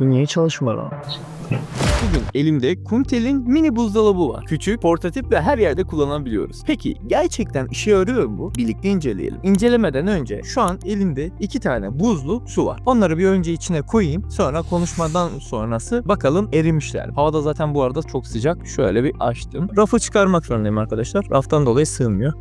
Niye çalışmıyor? Bugün elimde Kumtel'in mini buzdolabı var. Küçük, portatif ve her yerde kullanabiliyoruz. Peki gerçekten işe yarıyor mu bu? Birlikte inceleyelim. İncelemeden önce şu an elimde iki tane buzlu su var. Onları bir önce içine koyayım. Sonra konuşmadan sonrası bakalım erimişler. mi? Havada zaten bu arada çok sıcak. Şöyle bir açtım. Rafı çıkarmak zorundayım arkadaşlar. Raftan dolayı sığmıyor.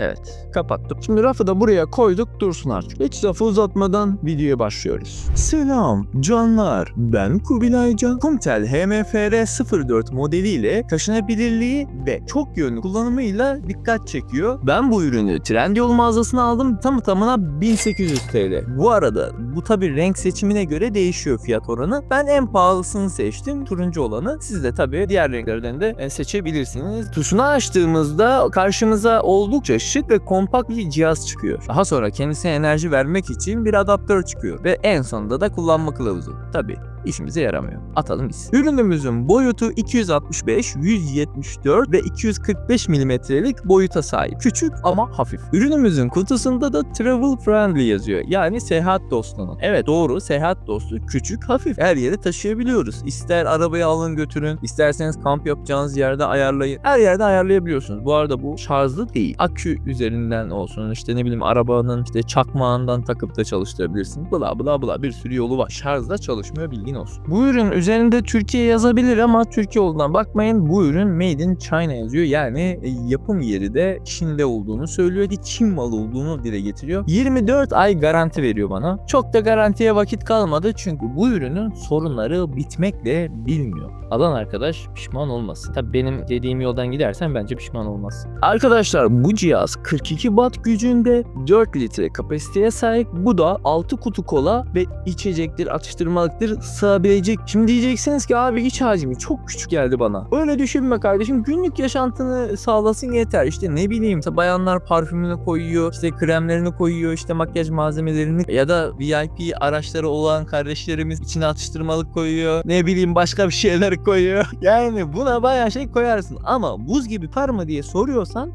Evet kapattım. Şimdi rafı da buraya koyduk dursun artık. Hiç lafı uzatmadan videoya başlıyoruz. Selam canlar. Ben Kubilay Can. Kumtel HMFR 04 modeliyle taşınabilirliği ve çok yönlü kullanımıyla dikkat çekiyor. Ben bu ürünü Trendyol mağazasına aldım. Tamı tamına 1800 TL. Bu arada bu tabi renk seçimine göre değişiyor fiyat oranı. Ben en pahalısını seçtim. Turuncu olanı. Siz de tabi diğer renklerden de seçebilirsiniz. Tuşunu açtığımızda karşımıza oldukça şık ve kompakt bir cihaz çıkıyor. Daha sonra kendisine enerji vermek için bir adaptör çıkıyor. Ve en sonunda da kullanma kılavuzu. Tabi işimize yaramıyor. Atalım biz. Ürünümüzün boyutu 265, 174 ve 245 milimetrelik boyuta sahip. Küçük ama hafif. Ürünümüzün kutusunda da travel friendly yazıyor. Yani seyahat dostunun. Evet doğru seyahat dostu küçük hafif. Her yere taşıyabiliyoruz. İster arabayı alın götürün, isterseniz kamp yapacağınız yerde ayarlayın. Her yerde ayarlayabiliyorsunuz. Bu arada bu şarjlı değil. Akü üzerinden olsun işte ne bileyim arabanın işte çakmağından takıp da çalıştırabilirsin. Bla bla bla bir sürü yolu var. Şarjda çalışmıyor bilgin olsun. Bu ürün üzerinde Türkiye yazabilir ama Türkiye olduğuna bakmayın. Bu ürün Made in China yazıyor. Yani e, yapım yeri de Çin'de olduğunu söylüyor ki Çin malı olduğunu dile getiriyor. 24 ay garanti veriyor bana. Çok da garantiye vakit kalmadı çünkü bu ürünün sorunları bitmekle bilmiyor. Alan arkadaş pişman olmasın. Tabii benim dediğim yoldan gidersen bence pişman olmazsın. Arkadaşlar bu cihaz 42 watt gücünde 4 litre kapasiteye sahip. Bu da 6 kutu kola ve içecektir, atıştırmalıktır sığabilecek. Şimdi diyeceksiniz ki abi iç hacmi çok küçük geldi bana. Öyle düşünme kardeşim. Günlük yaşantını sağlasın yeter. İşte ne bileyim bayanlar parfümünü koyuyor, işte kremlerini koyuyor, işte makyaj malzemelerini ya da VIP araçları olan kardeşlerimiz içine atıştırmalık koyuyor. Ne bileyim başka bir şeyler koyuyor. Yani buna bayağı şey koyarsın ama buz gibi par mı diye soruyorsan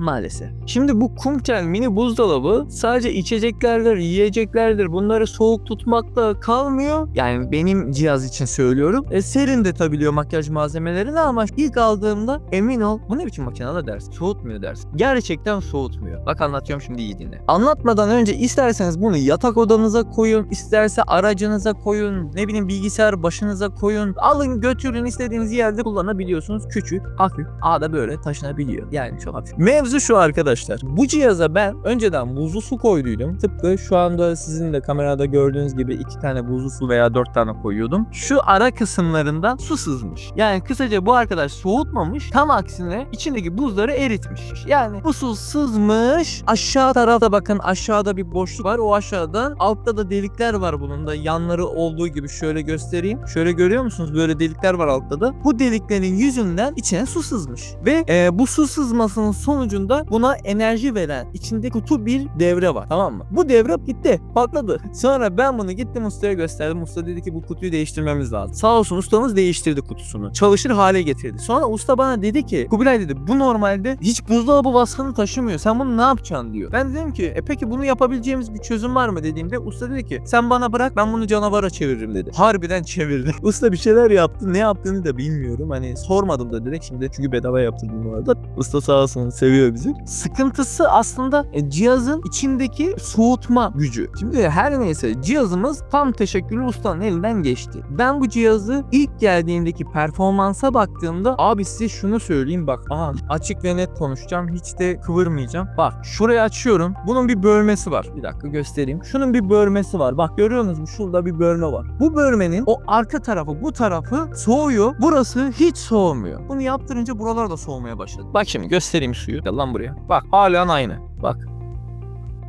Maalesef. Şimdi bu Kumtel mini buzdolabı sadece içeceklerdir, yiyeceklerdir bunları soğuk tutmakla kalmıyor. Yani benim cihaz için söylüyorum. E, serin de tutabiliyor makyaj malzemelerini ama ilk aldığımda emin ol bu ne biçim makine la dersin. Soğutmuyor dersin. Gerçekten soğutmuyor. Bak anlatıyorum şimdi iyi dinle. Anlatmadan önce isterseniz bunu yatak odanıza koyun, isterse aracınıza koyun, ne bileyim bilgisayar başınıza koyun. Alın götürün istediğiniz yerde kullanabiliyorsunuz. Küçük, hafif, ağda böyle taşınabiliyor. Yani çok hafif. Mevzu şu arkadaşlar. Bu cihaza ben önceden buzlu su koyduydum. Tıpkı şu anda sizin de kamerada gördüğünüz gibi iki tane buzlu su veya dört tane koyuyordum. Şu ara kısımlarından su sızmış. Yani kısaca bu arkadaş soğutmamış. Tam aksine içindeki buzları eritmiş. Yani bu su sızmış. Aşağı tarafta bakın aşağıda bir boşluk var. O aşağıdan altta da delikler var bunun da. Yanları olduğu gibi şöyle göstereyim. Şöyle görüyor musunuz? Böyle delikler var altta da. Bu deliklerin yüzünden içine su sızmış. Ve e, bu su sızmasının sonucunda buna enerji veren içinde kutu bir devre var. Tamam mı? Bu devre gitti. Patladı. Sonra ben bunu gittim ustaya gösterdim. Usta dedi ki bu kutuyu değiştirmemiz lazım. Sağ olsun ustamız değiştirdi kutusunu. Çalışır hale getirdi. Sonra usta bana dedi ki Kubilay dedi bu normalde hiç buzdolabı baskını taşımıyor. Sen bunu ne yapacaksın diyor. Ben dedim ki e peki bunu yapabileceğimiz bir çözüm var mı dediğimde usta dedi ki sen bana bırak ben bunu canavara çeviririm dedi. Harbiden çevirdi. usta bir şeyler yaptı. Ne yaptığını da bilmiyorum. Hani sormadım da direkt şimdi çünkü bedava yaptırdım bu arada. Usta sağ olsun seviyor bizi. Sıkıntısı aslında e, cihazın içindeki soğutma gücü. Şimdi her neyse cihazımız tam teşekkürlü ustanın elinden geçti. Ben bu cihazı ilk geldiğindeki performansa baktığımda abi size şunu söyleyeyim bak aha açık ve net konuşacağım hiç de kıvırmayacağım. Bak şurayı açıyorum bunun bir bölmesi var. Bir dakika göstereyim. Şunun bir bölmesi var. Bak görüyor musunuz? Şurada bir bölme var. Bu bölmenin o arka tarafı bu tarafı soğuyor. Burası hiç soğumuyor. Bunu yaptırınca buralar da soğumaya başladı. Bak şimdi göstereyim suyu. Gel lan buraya. Bak halen aynı. Bak.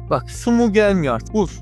Bak su mu gelmiyor artık. Buz.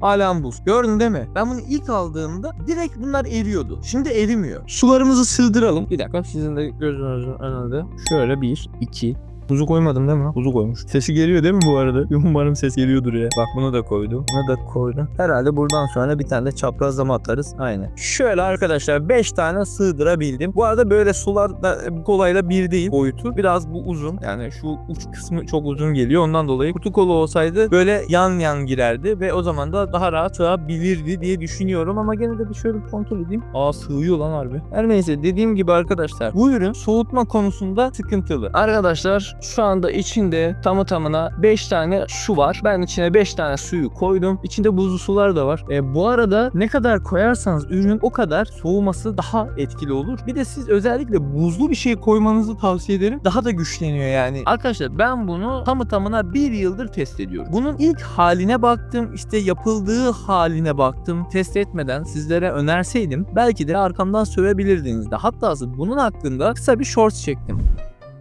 Halen buz. Gördün değil mi? Ben bunu ilk aldığımda direkt bunlar eriyordu. Şimdi erimiyor. Sularımızı sığdıralım. Bir dakika sizin de gözünüzün önünde. Şöyle bir, iki, Buzu koymadım değil mi? Buzu koymuş. Sesi geliyor değil mi bu arada? Umarım ses geliyordur ya. Bak bunu da koydu. Bunu da koydum. Herhalde buradan sonra bir tane de çaprazlama atarız. Aynen. Şöyle arkadaşlar 5 tane sığdırabildim. Bu arada böyle sular da bu kolayla bir değil boyutu. Biraz bu uzun. Yani şu uç kısmı çok uzun geliyor. Ondan dolayı kutu kolu olsaydı böyle yan yan girerdi ve o zaman da daha rahat sığabilirdi diye düşünüyorum ama gene de bir şöyle bir kontrol edeyim. Aa sığıyor lan harbi. Her neyse dediğim gibi arkadaşlar bu ürün soğutma konusunda sıkıntılı. Arkadaşlar şu anda içinde tamı tamına 5 tane su var. Ben içine 5 tane suyu koydum. İçinde buzlu sular da var. E, bu arada ne kadar koyarsanız ürün o kadar soğuması daha etkili olur. Bir de siz özellikle buzlu bir şey koymanızı tavsiye ederim. Daha da güçleniyor yani. Arkadaşlar ben bunu tamı tamına bir yıldır test ediyorum. Bunun ilk haline baktım. işte yapıldığı haline baktım. Test etmeden sizlere önerseydim belki de arkamdan sövebilirdiniz de. Hatta bunun hakkında kısa bir shorts çektim.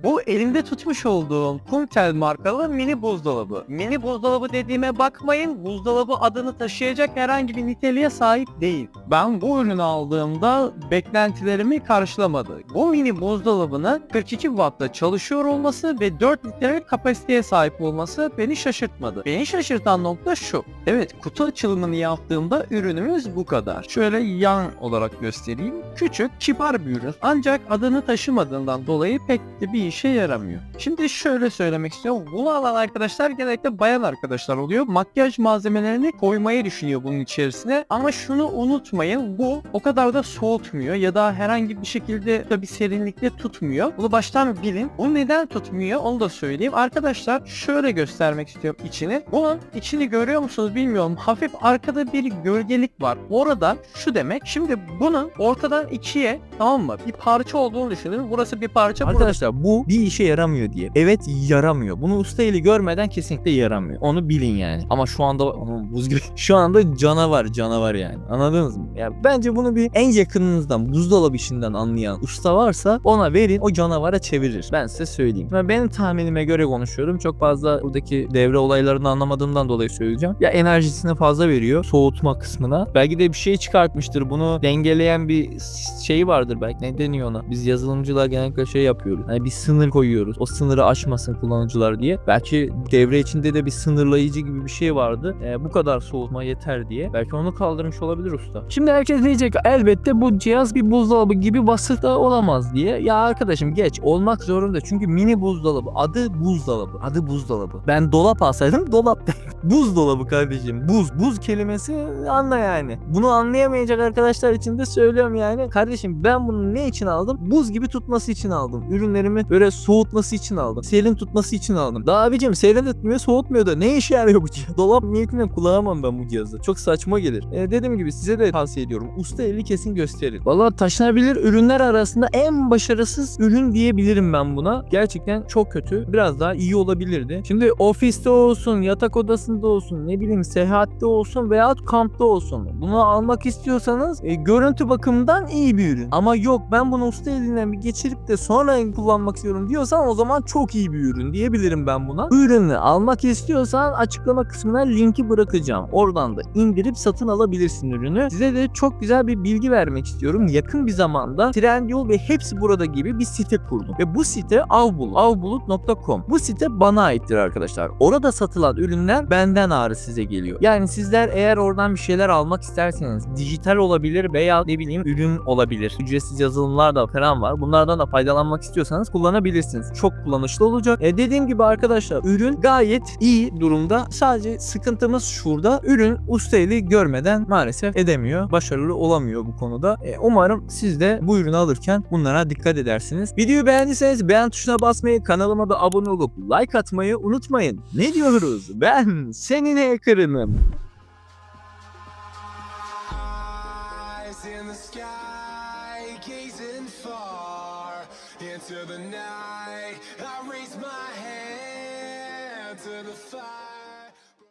Bu elimde tutmuş olduğum Kumtel markalı mini buzdolabı. Mini buzdolabı dediğime bakmayın. Buzdolabı adını taşıyacak herhangi bir niteliğe sahip değil. Ben bu ürünü aldığımda beklentilerimi karşılamadı. Bu mini buzdolabının 42 Watt'ta çalışıyor olması ve 4 litrelik kapasiteye sahip olması beni şaşırtmadı. Beni şaşırtan nokta şu. Evet kutu açılımını yaptığımda ürünümüz bu kadar. Şöyle yan olarak göstereyim. Küçük, kibar bir ürün. Ancak adını taşımadığından dolayı pek de bir işe yaramıyor. Şimdi şöyle söylemek istiyorum. Bunu alan arkadaşlar genellikle bayan arkadaşlar oluyor. Makyaj malzemelerini koymayı düşünüyor bunun içerisine. Ama şunu unutmayın. Bu o kadar da soğutmuyor ya da herhangi bir şekilde de bir serinlikte tutmuyor. Bunu baştan bilin. Bu neden tutmuyor onu da söyleyeyim. Arkadaşlar şöyle göstermek istiyorum içini. Bunun içini görüyor musunuz bilmiyorum. Hafif arkada bir gölgelik var. Orada şu demek. Şimdi bunun ortadan ikiye tamam mı? Bir parça olduğunu düşünün. Burası bir parça. burada Arkadaşlar bir işe yaramıyor diye. Evet yaramıyor. Bunu usta eli görmeden kesinlikle yaramıyor. Onu bilin yani. Ama şu anda buz gibi. Şu anda canavar canavar yani. Anladınız mı? Ya bence bunu bir en yakınınızdan buzdolabı işinden anlayan usta varsa ona verin o canavara çevirir. Ben size söyleyeyim. Ben benim tahminime göre konuşuyorum. Çok fazla buradaki devre olaylarını anlamadığımdan dolayı söyleyeceğim. Ya enerjisini fazla veriyor soğutma kısmına. Belki de bir şey çıkartmıştır. Bunu dengeleyen bir şey vardır belki. Ne deniyor ona? Biz yazılımcılar genellikle şey yapıyoruz. Hani bir sınır koyuyoruz. O sınırı aşmasın kullanıcılar diye. Belki devre içinde de bir sınırlayıcı gibi bir şey vardı. Ee, bu kadar soğutma yeter diye. Belki onu kaldırmış olabilir usta. Şimdi herkes diyecek elbette bu cihaz bir buzdolabı gibi basit olamaz diye. Ya arkadaşım geç olmak zorunda. Çünkü mini buzdolabı. Adı buzdolabı. Adı buzdolabı. Ben dolap alsaydım dolap buzdolabı kardeşim. Buz. Buz kelimesi anla yani. Bunu anlayamayacak arkadaşlar için de söylüyorum yani. Kardeşim ben bunu ne için aldım? Buz gibi tutması için aldım. Ürünlerimi böyle soğutması için aldım. Serin tutması için aldım. Daha abicim serin tutmuyor soğutmuyor da ne işe yarıyor bu cihaz? Dolap niyetine kullanamam ben bu cihazı. Çok saçma gelir. E, dediğim gibi size de tavsiye ediyorum. Usta eli kesin gösterin. Valla taşınabilir ürünler arasında en başarısız ürün diyebilirim ben buna. Gerçekten çok kötü. Biraz daha iyi olabilirdi. Şimdi ofiste olsun, yatak odasında olsun, ne bileyim seyahatte olsun veya kampta olsun. Bunu almak istiyorsanız e, görüntü bakımından iyi bir ürün. Ama yok ben bunu usta elinden bir geçirip de sonra kullanmak istiyorum diyorsan o zaman çok iyi bir ürün diyebilirim ben buna. Bu ürünü almak istiyorsan açıklama kısmına linki bırakacağım. Oradan da indirip satın alabilirsin ürünü. Size de çok güzel bir bilgi vermek istiyorum. Yakın bir zamanda Trendyol ve hepsi burada gibi bir site kurdum. Ve bu site avbulut, avbulut.com. Bu site bana aittir arkadaşlar. Orada satılan ürünler benden ağrı size geliyor. Yani sizler eğer oradan bir şeyler almak isterseniz dijital olabilir veya ne bileyim ürün olabilir. Ücretsiz yazılımlar da falan var. Bunlardan da faydalanmak istiyorsanız kullanabilirsiniz. Çok kullanışlı olacak. E dediğim gibi arkadaşlar ürün gayet iyi durumda. Sadece sıkıntımız şurada. Ürün usta görmeden maalesef edemiyor. Başarılı olamıyor bu konuda. E, umarım siz de bu ürünü alırken bunlara dikkat edersiniz. Videoyu beğendiyseniz beğen tuşuna basmayı, kanalıma da abone olup like atmayı unutmayın. Ne diyoruz? Ben senin hacker'ınım.